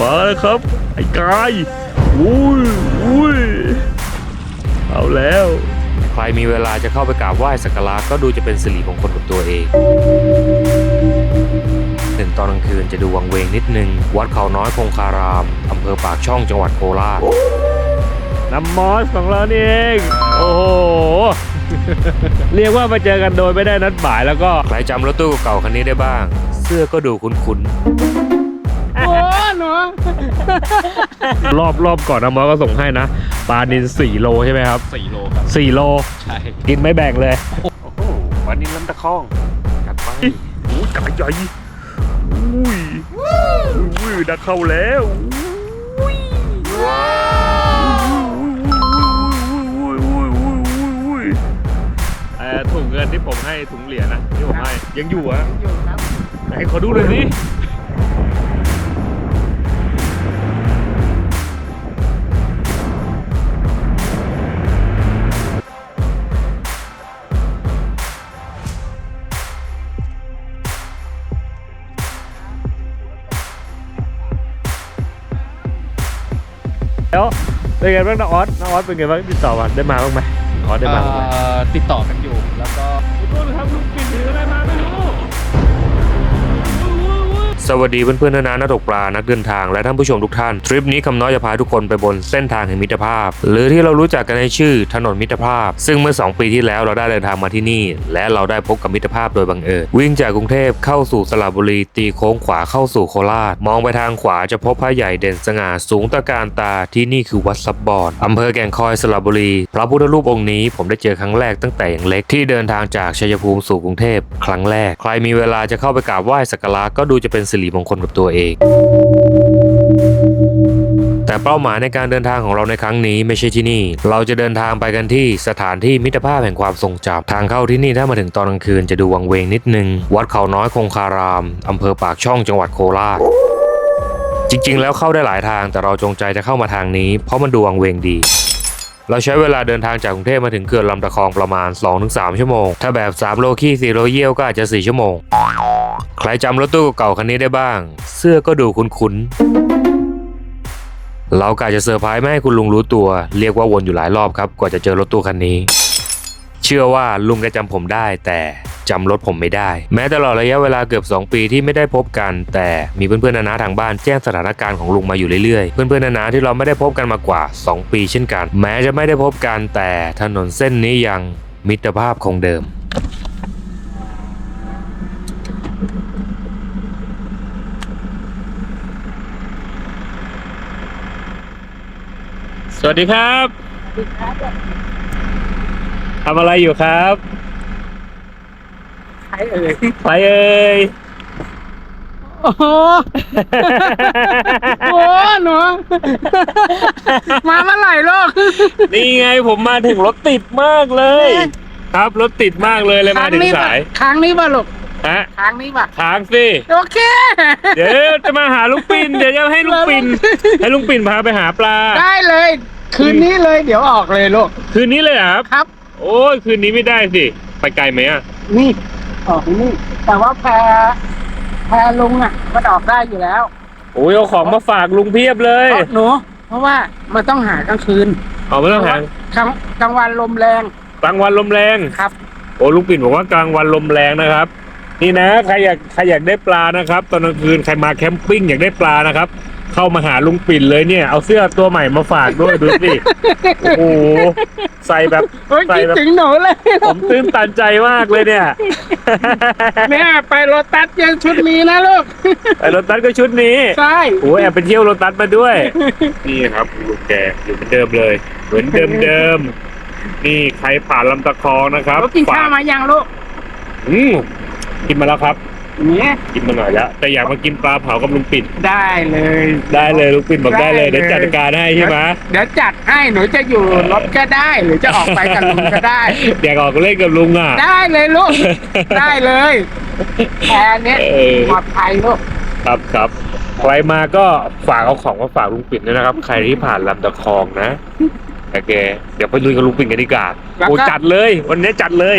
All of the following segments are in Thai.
มาแล้วครับ ไอ้กายอุ้ยอุ้ยเอาแล้ว ใครมีเวลาจะเข้าไปกราบไหว้สักการะก็ดูจะเป็นสิริมงคลกับตัวเองถึงตอนกลางคืนจะดูวังเวงนิดนึง วัดเขาน้อยคงคาราม อำเภอปากช่องจังหวัดโคราชน้ำมอสของเรานี่เอง โอ้โห เรียกว่ามาเจอกันโดยไม่ได้นัดหมายแล้วก็ ใครจำรถตู้เก่าคันนี้ได้บ้าง เสื้อก็ดูคุ้นโอ้หนู รอบรอบก่อนน้ำมอสก็ส่งให้นะ ปลานิน4โลใช่ไหมครับ4โลครับ4โล ใช่กินไม่แบ่งเลยๆโอ้โหวันนี้ล้ำตะคอง กัดไปโอ้ยกายใหญ่อุ้ยอุ้ยดักเข้าแล้วอุ้ยว้าวอุ้ยอุ้ยอุ้ยอุ้ยอุ้ยเอ่อถุงเงินที่ผมให้ถุงเหรียญนะที่ผมให้ยังอยู่อะอยู่ครับไหนขอดูหน่อยสิ แล้วเป็นไงบ้างน้องออสน้องออสเป็นไงบ้างติดต่อมาได้มาบ้างไหมน้องออสได้มาบ้างไหม เอ่อติดต่อกันอยู่ สวัสดีเพื่อนๆนานานักตกปลา นักเดินทาง และท่านผู้ชมทุกท่าน ทริปนี้คำน้อยจะพาทุกคนไปบนเส้นทางแห่งมิตรภาพ หรือที่เรารู้จักกันในชื่อถนนมิตรภาพ ซึ่งเมื่อ 2 ปีที่แล้วเราได้เดินทางมาที่นี่ และเราได้พบกับมิตรภาพโดยบังเอิญวิ่งจากกรุงเทพเข้าสู่สระบุรี ตีโค้งขวาเข้าสู่โคราช มองไปทางขวาจะพบพระใหญ่เด่นสง่าสูงตระการตาที่นี่คือวัดซับบอนอำเภอแก่งคอยสระบุรี พระพุทธรูปองค์นี้ผมได้เจอครั้งแรกตั้งแต่ยังเล็กที่เดินทางจากชัยภูมิสู่กรุงเทพครั้งแรก ใครมีเวลาจะเข้าไปกราบไหว้สักการะก็ดูจะเป็นสิริมงคลกับตัวเอง แต่เป้าหมายในการเดินทางของเราในครั้งนี้ไม่ใช่ที่นี่ เราจะเดินทางไปกันที่สถานที่มิตรภาพแห่งความทรงจำทางเข้าที่นี่ถ้ามาถึงตอนกลางคืนจะดูวังเวงนิดนึง วัดเขาน้อยคงคารามอำเภอปากช่องจังหวัดโคราชจริงๆ แล้วเข้าได้หลายทางแต่เราจงใจจะเข้ามาทางนี้ เพราะมันดูวังเวงดี เราใช้เวลาเดินทางจากกรุงเทพมาถึงเขื่อนลำตะคองประมาณ 2-3 ชั่วโมง ถ้าแบบ 3 โลขี้4โลเยี่ยวก็อาจจะ 4 ชั่วโมง ใครจำรถตู้เก่าคันนี้ได้บ้าง เสื้อก็ดูคุ้นๆ เรากะจะเซอร์ไพรส์ไม่ให้คุณลุงรู้ตัว เรียกว่าวนอยู่หลายรอบครับ กว่าจะเจอรถตู้คันนี้ เชื่อว่าลุงแกจำผมได้แต่จำรถผมไม่ได้ แม้ตลอดระยะเวลาเกือบ 2 ปีที่ไม่ได้พบกัน แต่มีเพื่อนๆนานาทางบ้านแจ้งสถานการณ์ของลุงมาอยู่เรื่อยๆ เพื่อนๆนานาที่เราไม่ได้พบกันมากว่า 2 ปีเช่นกัน แม้จะไม่ได้พบกันแต่ถนนเส้นนี้ยังมิตรภาพคงเดิม สวัสดีครับทำอะไรอยู่ครับใครเอ่ยไปเอ่ยโอ้โหโอ้หนูมาเมื่อไหร่ลูก นี่ไงผมมาถึงรถติดมากเลยนี่ครับรถติดมากเลยเลยมาถึงนี้สาย ครั้งนี้ป่ะลูก ฮะครั้งนี้ป่ะค้างสิ โอเค เดี๋ยวจะมาหาลุงปิ่นเดี๋ยวจะให้ลุงปิ่นให้ลุงปิ่นพาไปหาปลา ได้เลย คืนนี้เลยเดี๋ยวออกเลยลูกคืนนี้เลยเหรอครับ ครับ โอ้ยคืนนี้ไม่ได้สิ ไปไกลไหมอะ นี่ออกนี่ แต่ว่าแพรแพรลุงอะมันออกได้อยู่แล้วโอ้ยเอาของมาฝากลุงเพียบเลยเพราะหนูเพราะว่ามันต้องหากลางคืนเอาไม่ต้องหากลางกลางวันลมแรงกลางวันลมแรง ครับ โอ้ลุงปิ่นบอกว่ากลางวันลมแรงนะครับ นี่นะใครอยากใครอยากได้ปลานะครับ ตอนกลางคืนใครมาแคมปิ้งอยากได้ปลานะครับ เข้ามาหาลุงปิ่นเลยเนี่ย เอาเสื้อตัวใหม่มาฝากด้วยดูสิโอ้โหใส่แบบโอ้ยใส่คิดแบบถึงหนูเลยผมตื้นตันใจมากเลยเนี่ยเนี่ยไปโรตัสยังชุดนี้นะลูก ไอ้รถตัสก็ชุดนี้ใช่ โอ้ยแอบไปเที่ยวรถตัสมาด้วย นี่ครับลุงแกอยู่เหมือนเดิมเลย เหมือนเดิมเดิมๆนี่ใครผ่านลำตะคองนะครับลูกกินข้าวมายังลูก อืม กินมาแล้วครับ เนี่ยกินมาหน่อยแล้วแต่อยากมากินปลาเผากับลุงปิ่นได้เลยได้เลยลุงปิ่นบอกได้เลยได้เลยเดี๋ยวจัดการให้ใช่ไหมเดี๋ยวจัดให้หนูจะอยู่รถก็ได้ หรือจะออกไปกับลุงก็ได้อยากออกเล่นกับลุงอะ ได้เลยลูกได้เลยแพรเนี้ยเออปลอดภัยลูกครับครับใครมาก็ฝากเอาของมาฝากลุงปิ่นด้วยนะครับ ใครที่ผ่านลำตะคองนะโอเค เดี๋ยวไปลุยกับลุงปิ่นกันดีกว่าแล้วก็โอ้จัดเลย วันนี้จัดเลย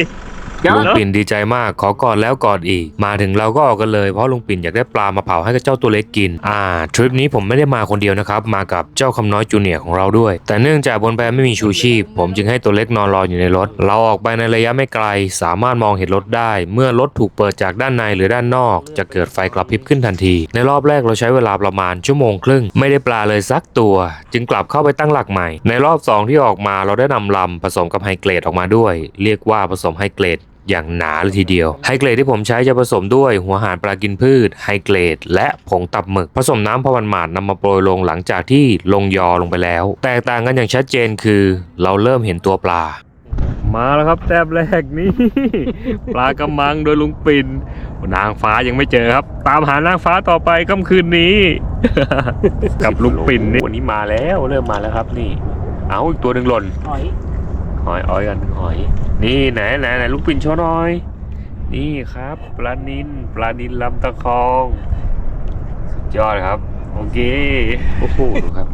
เดี๋ยว ลุงปิ่นดีใจมากขอกอดแล้วกอดอีก มาถึงเราก็ออกกันเลยเพราะลุงปิ่นอยากได้ปลามาเผาให้กับเจ้าตัวเล็กกิน อ่าทริปนี้ผมไม่ได้มาคนเดียวนะครับมากับเจ้าคำน้อยจูเนียร์ของเราด้วย แต่เนื่องจากบนแพไม่มีชูชีพ ผมจึงให้ตัวเล็กนอนรออยู่ในรถ เราออกไปในระยะไม่ไกล สามารถมองเห็นรถได้ เมื่อรถถูกเปิดจากด้านในหรือด้านนอก จะเกิดไฟกระพริบขึ้นทันที ในรอบแรกเราใช้เวลาประมาณชั่วโมงครึ่งไม่ได้ปลาเลยสักตัว จึงกลับเข้าไปตั้งหลักใหม่ ในรอบสองที่ออกมาเราได้นำลำผสมกับไฮเกรดออกมาด้วย เรียกว่าผสมไฮเกรด อย่างหนาเลยทีเดียว ไฮเกรดที่ผมใช้จะผสมด้วยหัวหารปลากินพืช ไฮเกรด และผงตับหมึก ผสมน้ำพอมันหมาดนำมาโปรยลงหลังจากที่ลงยอลงไปแล้ว แตกต่างกันอย่างชัดเจนคือ เราเริ่มเห็นตัวปลา มาแล้วครับแต้มแรกนี่ ปลากระมังโดยลุงปิ่นนางฟ้ายังไม่เจอครับ ตามหานางฟ้าต่อไปค่ำคืนนี้ กับลุงปิ่นนี่วันนี้มาแล้วเริ่มมาแล้วครับนี่ เอาอีกตัวหนึ่งหล่น หอยหอยอ้อยกันหอย นี่ไหนไหนไหนลุงปิ่นโชว์หน่อย นี่ครับ ปลานินปลานินลำตะคอง สุดยอดครับ โอเค โอ้โหดูครับ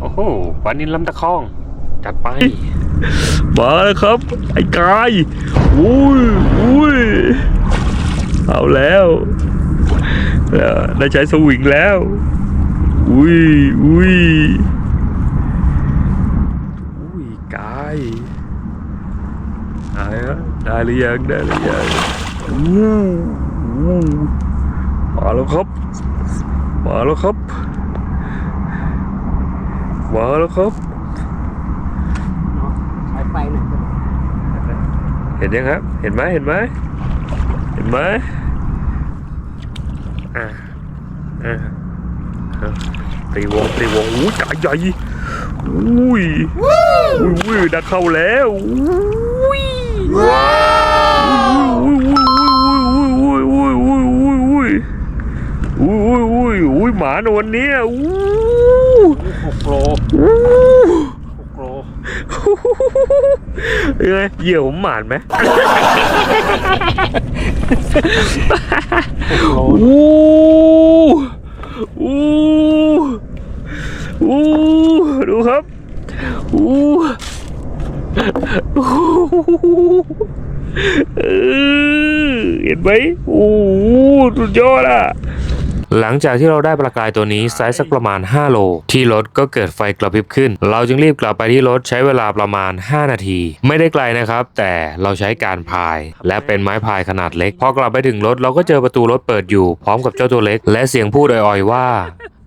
โอ้โห ปลานินลำตะคอง จัดไป มาแล้วครับ ไอ้กายอุ้ยอุ้ยเอาแล้วแล้วได้ใช้สวิงแล้ว อุ้ยอุ้ยอุ้ยกายได้แล้วได้ หรือยังได้หรือยังอู้อู้มาแล้วครับ มาแล้วครับ มาแล้วครับใช้ไฟหน่อยเห็นยังครับ เห็นไหมเห็นไหมเห็นไหมอ่าอ่าอ่าตีวงตีวงอู้จ่ายใหญ่อุ้ยอุ้ยอุ้ยดักเข้าแล้ว อุ้ยอุ้ยอุ้ยอุ้ยหมานวลเนี่ยอู้หกโลอู้หกโลยังไงเหยี่ยวผมหมานไหมอู้อู้อู้ดูครับอู้ เห็นไหมโอ้สุดยอดอะหลังจากที่เราได้ปลากายตัวนี้ไซส์สักประมาณ 5 โล ที่รถก็เกิดไฟกระพริบขึ้น เราจึงรีบกลับไปที่รถใช้เวลาประมาณ 5 นาที ไม่ได้ไกลนะครับ แต่เราใช้การพาย และเป็นไม้พายขนาดเล็ก พอกลับไปถึงรถเราก็เจอประตูรถเปิดอยู่ พร้อมกับเจ้าตัวเล็ก และเสียงพูดอ่อยๆว่า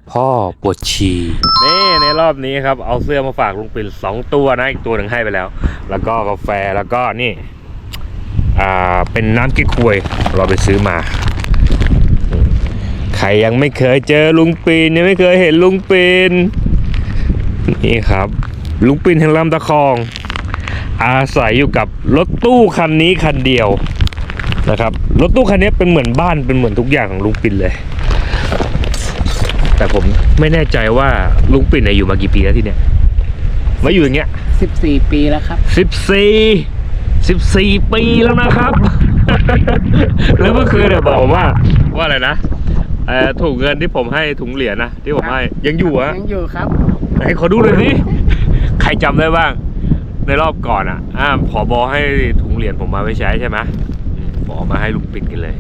พ่อปวดฉี่นี่ในรอบนี้ครับ เอาเสื้อมาฝากลุงปิ่นสองตัวนะ อีกตัวหนึ่งให้ไปแล้ว แล้วก็กาแฟแล้วก็นี่อ่าเป็นน้ำกิ๊กควยเราไปซื้อมาใครยังไม่เคยเจอลุงปินยังไม่เคยเห็นลุงปินนี่ครับ ลุงปินแห่งลำตะคอง อาศัยอยู่กับรถตู้คันนี้คันเดียวนะครับรถตู้คันนี้เป็นเหมือนบ้านเป็นเหมือนทุกอย่างของลุงปินเลย แต่ผมไม่แน่ใจว่าลุงปิ่นเนี่ยอยู่มากี่ปีแล้วที่เนี่ยมาอยู่อย่างเงี้ยสิบสี่ปีแล้วครับสิบสี่สิบสี่ปีแล้วนะครับ แล้วเมื่อคืนเนี่ยบอกผมว่าว่าอะไรนะเอ่อถุงเงินที่ผมให้ถุงเหรียญนะที่ผมให้ยังอยู่อะยังอยู่ครับไหนขอดูเลยสิใครจำได้บ้าง ในรอบก่อนอะอ่าผอบอให้ถุงเหรียญผมมาไม่ใช้ใช่ไหมอืมบอกมาให้ลุงปิ่นกันเลย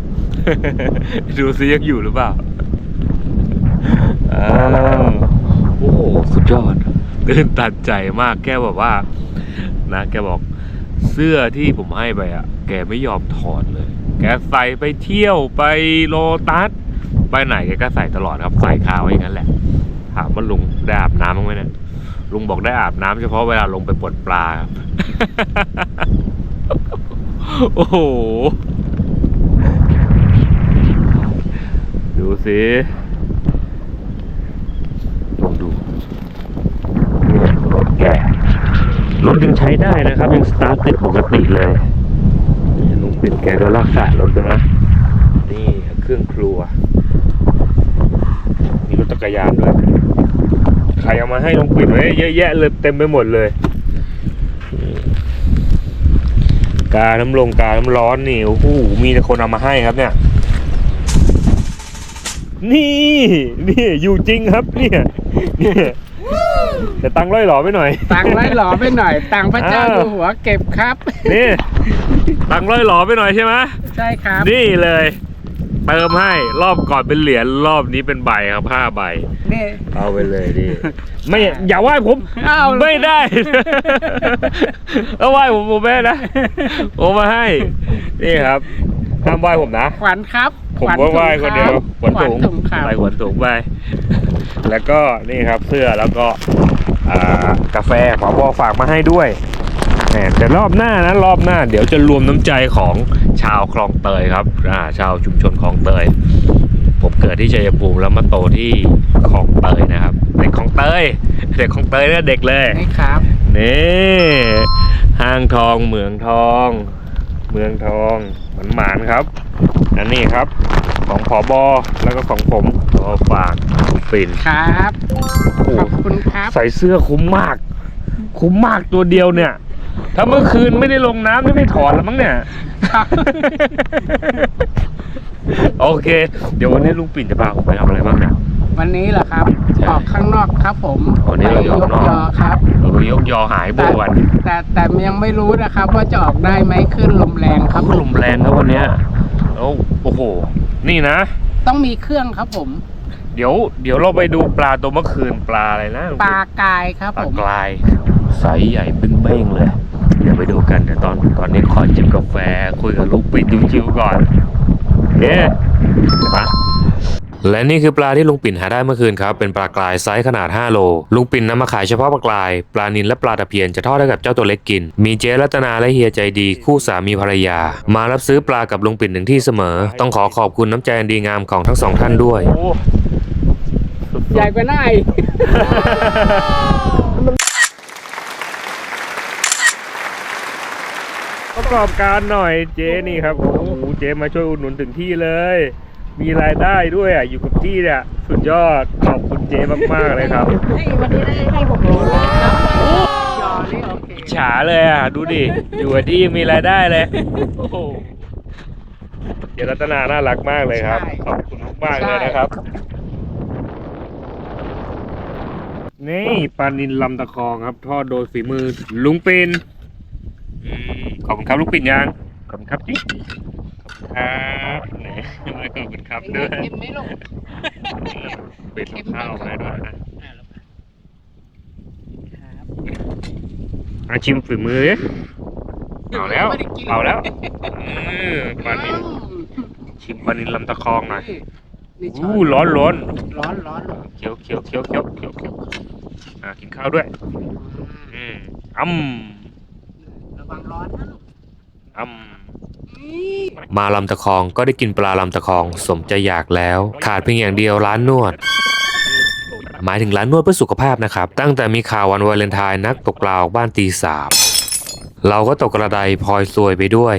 ดูซิยังอยู่หรือเปล่า อ้าวโอ้โหสุดยอดตื่นตันใจมากแกแบบว่า นะแกบอกเสื้อที่ผมให้ไปอะแกไม่ยอมถอดเลย แกใส่ไปเที่ยวไปโลตัสไปไหนแกก็ใส่ตลอดครับใส่คาวอย่างนั้นแหละ ถามว่าลุงได้อาบน้ำบ้างไหมเนี่ยลุงบอกได้อาบน้ำเฉพาะเวลาลงไปปลดปลาครับโอ้โห ดูสิลองดูรถแก รถยังใช้ได้นะครับ ยังสตาร์ทติดปกติเลยลุงปิดแกก็รักษารถด้วยนะนี่เครื่องครัว มีรถจักรยานด้วย ใครเอามาให้ลุงปิดไว้เยอะแยะเลยเต็มไปหมดเลย กาน้ำลงกาน้ำร้อนนี่โอ้โหมีแต่คนเอามาให้ครับเนี่ยนี่นี่อยู่จริงครับเนี่ยเนี่ย แต่ตังค์ร้อยหล่อไปหน่อย ตังค์ไล่หล่อไปหน่อย ตังค์พระเจ้าอ้าวอยู่หัวเก็บครับ นี่ ตังค์ร้อยหล่อไปหน่อยใช่ไหมใช่ครับนี่เลยเติมให้รอบก่อนเป็นเหรียญรอบนี้เป็นใบครับห้าใบ นี่ เอาไปเลยดิไม่อย่าไหว้ผมอ้าว ไม่ได้ เอาไหว้ผมผมแม่นะผมมาให้ นี่ครับห้ามไหว้ผมนะ ขวัญครับ ผมขญก็ไหว้คนเดียวขขวัญวัญถุงถุงครับไปขวัญถุงไปแล้วก็นี่ครับเสื้อแล้วก็อ่ากาแฟหมอบอฝากมาให้ด้วยแหมแต่รอบหน้านะรอบหน้า เดี๋ยวจะรวมน้ำใจของชาวคลองเตยครับอ่าชาวชุมชนคลองเตย ผมเกิดที่ชัยภูมิแล้วมาโตที่คลองเตยนะครับเด็กคลองเตยเด็กคลองเตยเนี่ยเด็กเลยนี่ครับนี่ห้างทองเหมืองทอง เมืองทองหมันหมานๆครับอันนี้ครับ ของผอบอแล้วก็ของผมขอฝากปิ่นครับ โอ้โหขอบคุณครับ ใส่เสื้อคุ้มมาก คุ้มมากตัวเดียวเนี่ย ถ้าเมื่อคืนไม่ได้ลงน้ำนี่ไม่ถอดแล้วมั้งเนี่ย ครับ โอเค เดี๋ยววันนี้ลุงปิ่นจะพาผมไปทำอะไรบ้างเนี่ย วันนี้เหรอครับ ใช่ออกข้างนอกครับผมวันนี้เราอยู่ข้างนอกไปยยครับ เราไปยกยอหายบัแต่ววันแต่แต่ยังไม่รู้นะครับ ว่าจะออกได้ไหมขึ้นลมแรงครับ ลมแรงครับวันเนี้ยโอ้โอ้โห นี่นะ ต้องมีเครื่องครับผม เดี๋ยว เดี๋ยวเราไปดูปลาตัวเมื่อคืนปลาอะไรนะปลากายครับปลาผม กลายไซส์ใหญ่เป็นเบ้งๆเลย เดี๋ยวไปดูกันแต่ตอนตอนนี้ขอจิบกาแฟคุยกับลูกปิดชิวๆก่อนเย้มา และนี่คือปลาที่ลุงปิ่นหาได้เมื่อคืนครับ เป็นปลากรายไซส์ขนาด 5 โล ลุงปิ่นนำมาขายเฉพาะปลากราย ปลานิลและปลาตะเพียนจะทอดให้กับเจ้าตัวเล็กกิน มีเจ๊รัตนาและเฮียใจดีคู่สามีภรรยา มารับซื้อปลากับลุงปิ่นถึงที่เสมอ ต้องขอขอบคุณน้ำใจอันดีงามของทั้งสองท่านด้วยโอ้สุดๆใหญ่กว่าหน้าอีกประกอบการหน่อยเจ๊นี่ครับโอ้โหเจ๊มาช่วยอุดหนุนถึงที่เลย มีรายได้ด้วยอะอยู่กับที่เนี่ยสุดยอดขอบคุณเจ๊มากๆเลยครับวันนี้ได้ให้ผมรู้ยอนี่โอเคอิจฉาเลยอะดูดิอยู่กับที่มีรายได้เลยโอ้โหเจรัตนาน่ารักมากเลยครับ ขอบคุณมากๆเลยนะครับ นี่ปลานินลำตะคองครับ ทอดโดยฝีมือลุงปินอืมขอบคุณครับลุงปินยังขอบคุณครับจิ๊กขอบ คุณครับแหมขอบคุณครับด้วยเห็นไหมลูกปิดกับข้าวมาให้ด้วยนะอาชิมฝีมือดิเอาแล้วไม่ได้กินเอาแล้วเออปลานินชิมปลานินลำตะคองหน่อยนี่ช้ออู้ร้อนร้อนร้อนร้อนเคี้ยวเคี้ยวเคี้ยวเคี้ยวเคี้ยวเคี้ยวอ่ากินข้าวด้วยอืมอ้ำระวังร้อนนะลูกอ้ำ มาลำตะคองก็ได้กินปลาลำตะคองสมใจอยากแล้ว ขาดเพียงอย่างเดียวร้านนวด หมายถึงร้านนวดเพื่อสุขภาพนะครับ ตั้งแต่มีข่าววันวาเลนไทน์นักตกปลาออกบ้านตีสามเราก็ตกกระไดพลอยซวยไปด้วย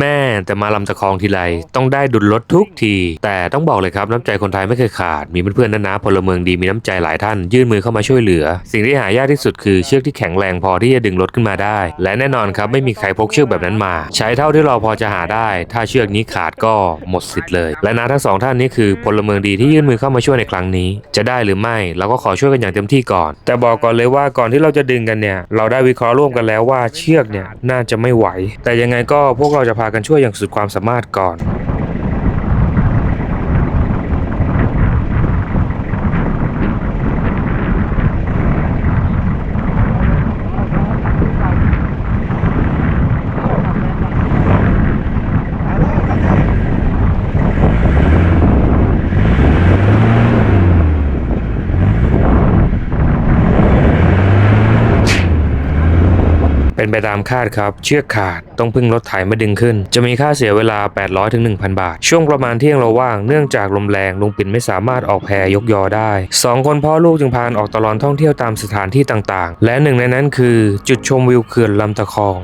แม่แต่มาลำตะคองทีไรต้องได้ดุลรถทุกที แต่ต้องบอกเลยครับน้ำใจคนไทยไม่เคยขาด มีเพื่อนๆนะนะพลเมืองดีมีน้ำใจหลายท่าน ยื่นมือเข้ามาช่วยเหลือ สิ่งที่หายากที่สุดคือเชือกที่แข็งแรงพอที่จะดึงรถขึ้นมาได้ และแน่นอนครับไม่มีใครพกเชือกแบบนั้นมา ใช้เท่าที่เราพอจะหาได้ ถ้าเชือกนี้ขาดก็หมดสิทธิ์เลย และนะทั้งสองท่านนี้คือพลเมืองดีที่ยื่นมือเข้ามาช่วยในครั้งนี้ จะได้หรือไม่เราก็ขอช่วยกันอย่างเต็มที่ก่อน แต่บอกก่อนเลยว่าก่อนที่เราจะดึงกันเนี่ยเราได้วิเคราะห์ร่วมกันแล้วว่าเชือกเนี่ยน่าจะไม่ไหว แต่ยังไงก็พวกเราจะพากันช่วยอย่างสุดความสามารถก่อน เป็นไปตามคาดครับ เชือกขาดต้องพึ่งรถไถมาดึงขึ้น จะมีค่าเสียเวลา 800ถึง1,000 บาท ช่วงประมาณเที่ยงเราว่างเนื่องจากลมแรงลุงปิ่นไม่สามารถออกแพยกยอได้สองคนพ่อลูกจึงพานออกตลอดท่องเที่ยวตามสถานที่ต่างๆ และหนึ่งในนั้นคือจุดชมวิวเขื่อนลำตะคอง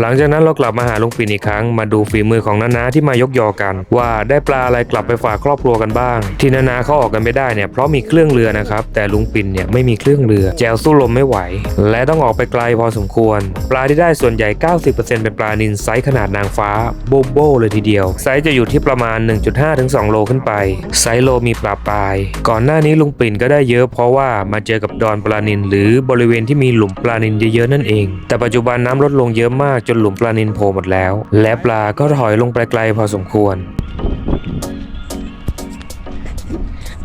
หลังจากนั้นเรากลับมาหาลุงปิ่นอีกครั้งมาดูฝีมือของนานาที่มายกยอกัน ว่าได้ปลาอะไรกลับไปฝากครอบครัวกันบ้าง ที่นานาเขาออกกันไม่ได้เนี่ยเพราะมีเครื่องเรือนะครับแต่ลุงปิ่นเนี่ยไม่มีเครื่องเรือแจวสู้ลมไม่ไหว และต้องออกไปไกลพอสมควร ปลาที่ได้ส่วนใหญ่ 90%เป็นปลานิลไซส์ขนาดนางฟ้าโบโบเลยทีเดียว ไซส์จะอยู่ที่ประมาณ 1.5ถึง2โลขึ้นไป ไซส์โลมีปลาปลาย ก่อนหน้านี้ลุงปิ่นก็ได้เยอะเพราะว่ามาเจอกับดอนปลานิลหรือบริเวณที่มีหลุมปลานิลเยอะๆนั่นเอง แต่ปัจจุบันน้ำลดลงเยอะมากจนหลุมปลานิลโผล่หมดแล้ว และปลาก็ถอยลงไปไกลพอสมควร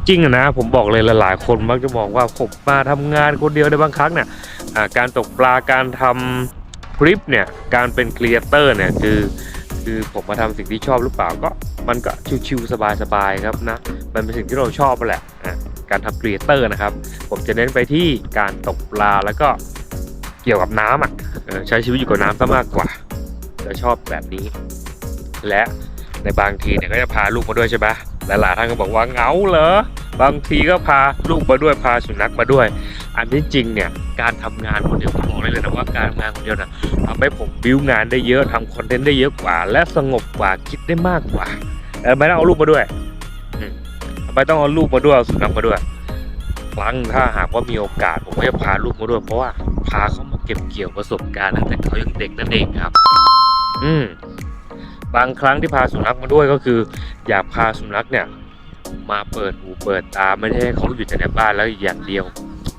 จริงนะผมบอกเลยหลายๆคนมักจะบอกว่าผมมาทำงานคนเดียวในบางครั้งเนี่ยการตกปลาการทำคลิปเนี่ยการเป็นครีเอเตอร์เนี่ยคือคือผมมาทำสิ่งที่ชอบหรือเปล่าก็มันก็ชิวๆสบายๆครับนะมันเป็นสิ่งที่เราชอบแหละการทำครีเอเตอร์นะครับ ผมจะเน้นไปที่การตกปลาแล้วก็ กี่ยวกับน้ำอะใช้ชีวิตอยู่กับน้ำซะมากกว่า จะชอบแบบนี้ และในบางทีเนี่ยก็จะพาลูกมาด้วยใช่ปะหลายๆท่านก็บอกว่าเงาเหรอบางทีก็พาลูกมาด้วยพาสุนัขมาด้วย อันที่จริงเนี่ยการทำงานคนเดียวผมบอกเลยเลยนะว่าการทำงานคนเดียวนะทำให้ผมบิวงานได้เยอะทำคอนเทนต์ได้เยอะกว่า และสงบกว่าคิดได้มากกว่าไม่ต้องเอาลูกมาด้วยอืมทำไมต้องเอาลูกมาด้วยเอาสุนัขมาด้วย ครั้งถ้าหากว่ามีโอกาสผมก็จะพาลูกมาด้วยเพราะว่าพาเขามาเก็บเกี่ยวประสบการณ์ตั้งแต่เขายังเด็กนั่นเองครับ อืมบางครั้งที่พาสุนัขมาด้วยก็คือ อยากพาสุนัขเนี่ย มาเปิดหูเปิดตาไม่ใช่ให้เขาอยู่แต่ในบ้านแล้วอย่างเดียว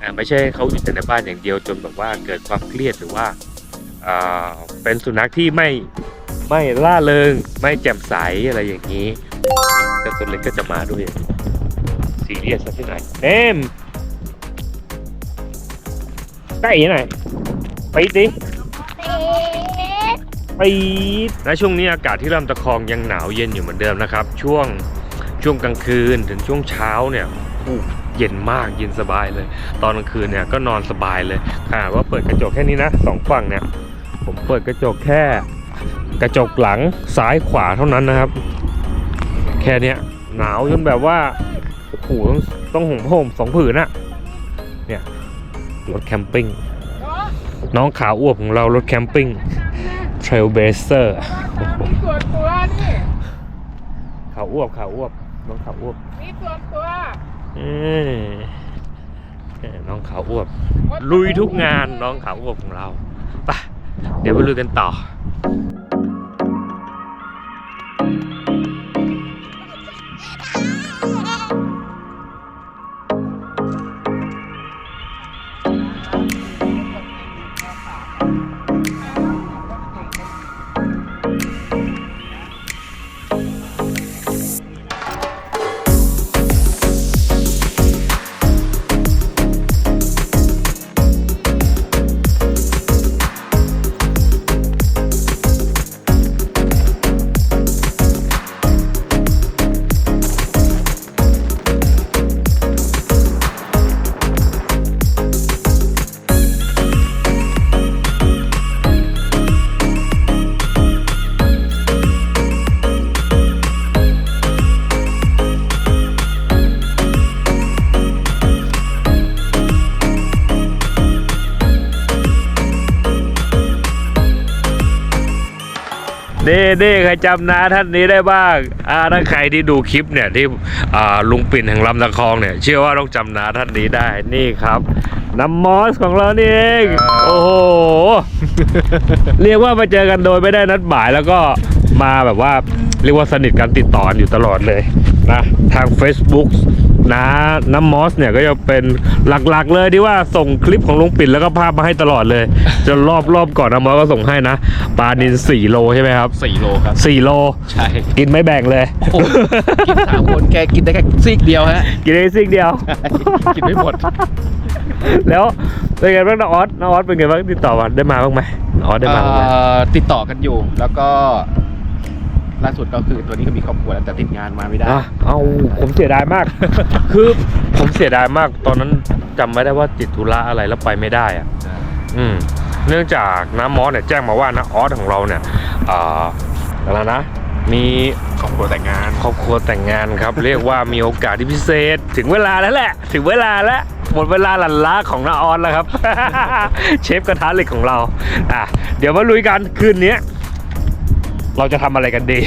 อ่าไม่ใช่ให้เขาอยู่แต่ในบ้านอย่างเดียวจนแบบว่าเกิดความเครียดหรือว่าอ่าเป็นสุนัขที่ไม่ไม่ล่าเริงไม่แจ่มใสอะไรอย่างนี้แต่ตัวเล็กก็จะมาด้วยซีเรียสสักที่ไหนเอม ใกล้ยังไงไปดิปีดและช่วงนี้อากาศที่ลำตะคองยังหนาวเย็นอยู่เหมือนเดิมนะครับ ช่วงช่วงกลางคืนถึงช่วงเช้าเนี่ยเย็นมากเย็นสบายเลย ตอนกลางคืนเนี่ยก็นอนสบายเลยขนาดว่าเปิดกระจกแค่นี้นะสองฝั่งเนี่ย ผมเปิดกระจกแค่ กระจกหลังซ้ายขวาเท่านั้นนะครับ แค่เนี้ยหนาวจนแบบว่าโอ้โหต้องต้องห่มผ้าห่มสองผืนอะเนี่ย รถแคมปิ้ง น้องขาวอ้วบของเรารถแคมปิ้ง Trailblazer มีส่วนตัวนี่ขาวอ้วบขาวอ้วบน้องขาวอ้วบมีส่วนตัวเอ้ยเอ้ยน้องขาวอ้วบลุยทุกงานน้องขาวอ้วบของเราไปเดี๋ยวไปลุยกันต่อ เด้เด้ใครจำนาท่านนี้ได้บ้างอ่าถ้าใครที่ดูคลิปเนี่ยที่อ่าลุงปิ่นแห่งลำตะคองเนี่ยเชื่อว่าต้องจำนาท่านนี้ได้นี่ครับน้ำมอสของเรานี่เองโอ้โหเรียกว่ามาเจอกันโดยไม่ได้นัดหมายแล้วก็มาแบบว่าเรียกว่าสนิทกันติดต่อกันอยู่ตลอดเลยนะทาง Facebook นะน้ำมอสเนี่ยก็จะเป็นหลักๆเลยที่ว่าส่งคลิปของลุงปิ่นแล้วก็ภาพมาให้ตลอดเลยจนรอบรอบก่อนน้ำมอสก็ส่งให้นะปลานิน4โลใช่ไหมครับสี่โลครับ 4โลใช่กินไม่แบ่งเลย โอ้โหกินสามคนแกกินได้แค่ซีกเดียวฮะ กินได้ซิกเดียว กินไม่หมด แล้วเป็นไงบ้างน้าออสน้าออสเป็นไงบ้างติดต่อมาได้มาบ้างไหมน้าออสได้มาบ้างไหม เอ่อติดต่อกันอยู่แล้วก็ ล่าสุดก็คือตัวนี้ก็มีครอบครัวแล้วแต่ติดงานมาไม่ได้ อะเอาผมเสียดายมาก คือผมเสียดายมาก ตอนนั้นจำไม่ได้ว่าติดธุระอะไรแล้วไปไม่ได้อะอืมเนื่องจากน้ามอสเนี่ยแจ้งมาว่าน้าออสของเราเนี่ยอ่าอะไรนะ มีครอบครัวแต่งงาน ครอบครัวแต่งงานครับ เรียกว่ามีโอกาสที่พิเศษ ถึงเวลาแล้วแหละ ถึงเวลาแล้วหมดเวลาหลันล้าของนาออนแล้วครับ เชฟกระทะเหล็กของเราอะเดี๋ยวมาลุยกันคืนนี้ เราจะทำอะไรกันดี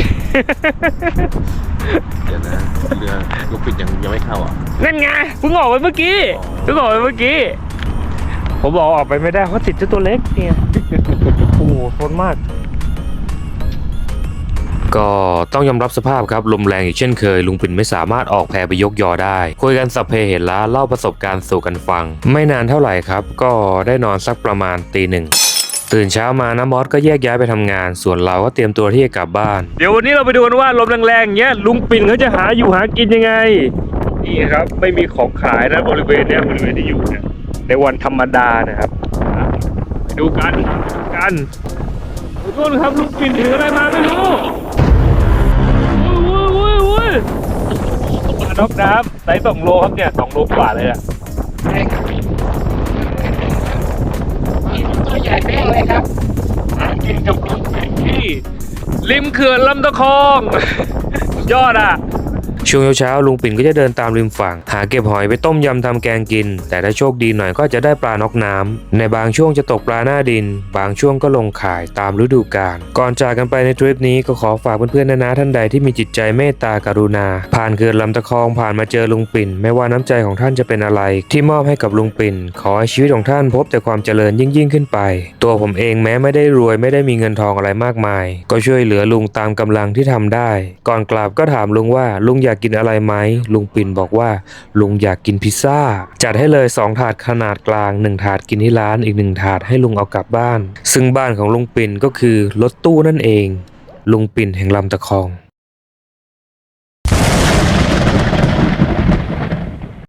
เดี๋ยวนะเรือลูกปิดยังยังไม่เข้าอะ นั่นไงเพิ่งออกไปเมื่อกี้เพิ่งออกไปเมื่อกี้ ผมบอกออกไปไม่ได้เพราะติดเจ้าตัวเล็กเนี่ยโอ้โหทนมาก ก็ต้องยอมรับสภาพครับ ลมแรงอีกเช่นเคย ลุงปิ่นไม่สามารถออกแพไปยกยอได้ คุยกันสัพเพเหตุละเล่าประสบการณ์สู่กันฟัง ไม่นานเท่าไหร่ครับ ก็ได้นอนสักประมาณตีหนึ่ง ตื่นเช้ามานะมอสก็แยกย้ายไปทำงาน ส่วนเราก็เตรียมตัวที่จะกลับบ้าน เดี๋ยววันนี้เราไปดูกันว่าลมแรงๆเงี้ยลุงปิ่นเขาจะหาอยู่หากินยังไง นี่ครับไม่มีของขายนะบริเวณเนี้ยบริเวณที่อยู่เนี่ยในวันธรรมดานะครับไปดูกันกันทุกคนครับลุงปิ่นถืออะไรมาไม่รู้อุ้ยอุ้ยอุ้ยปลาดอกน้ำไซส์สองโลครับเนี่ยสองโลกว่าเลยอะ ตัวใหญ่เป้งเลยครับหากินกับลุงปิ่นที่ ริมเขื่อนลำตะคอง ยอดอะ ช่วงเช้าๆลุงปิ่นก็จะเดินตามริมฝั่ง หาเก็บหอยไปต้มยำทำแกงกิน แต่ถ้าโชคดีหน่อยก็จะได้ปลานอกน้ำในบางช่วงจะตกปลาหน้าดิน บางช่วงก็ลงขายตามฤดูกาลก่อนจากกันไปในทริปนี้ก็ขอฝากเพื่อนๆนะนะท่านใดที่มีจิตใจเมตตากรุณา ผ่านเขื่อนลำตะคองผ่านมาเจอลุงปิ่น ไม่ว่าน้ำใจของท่านจะเป็นอะไร ที่มอบให้กับลุงปิ่น ขอให้ชีวิตของท่านพบแต่ความเจริญยิ่งยิ่งขึ้นไป ตัวผมเองแม้ไม่ได้รวยไม่ได้มีเงินทองอะไรมากมาย ก็ช่วยเหลือลุงตามกำลังที่ทำได้ ก่อนกลับก็ถามลุงว่าลุงอยากากกินอะไรไหมลุงปิ่นบอกว่า ลุงอยากกินพิซซ่า จัดให้เลย 2 ถาดขนาดกลาง 1 ถาดกินที่ร้านอีก 1 ถาดให้ลุงเอากลับบ้าน ซึ่งบ้านของลุงปิ่นก็คือรถตู้นั่นเอง ลุงปิ่นแห่งลำตะคอง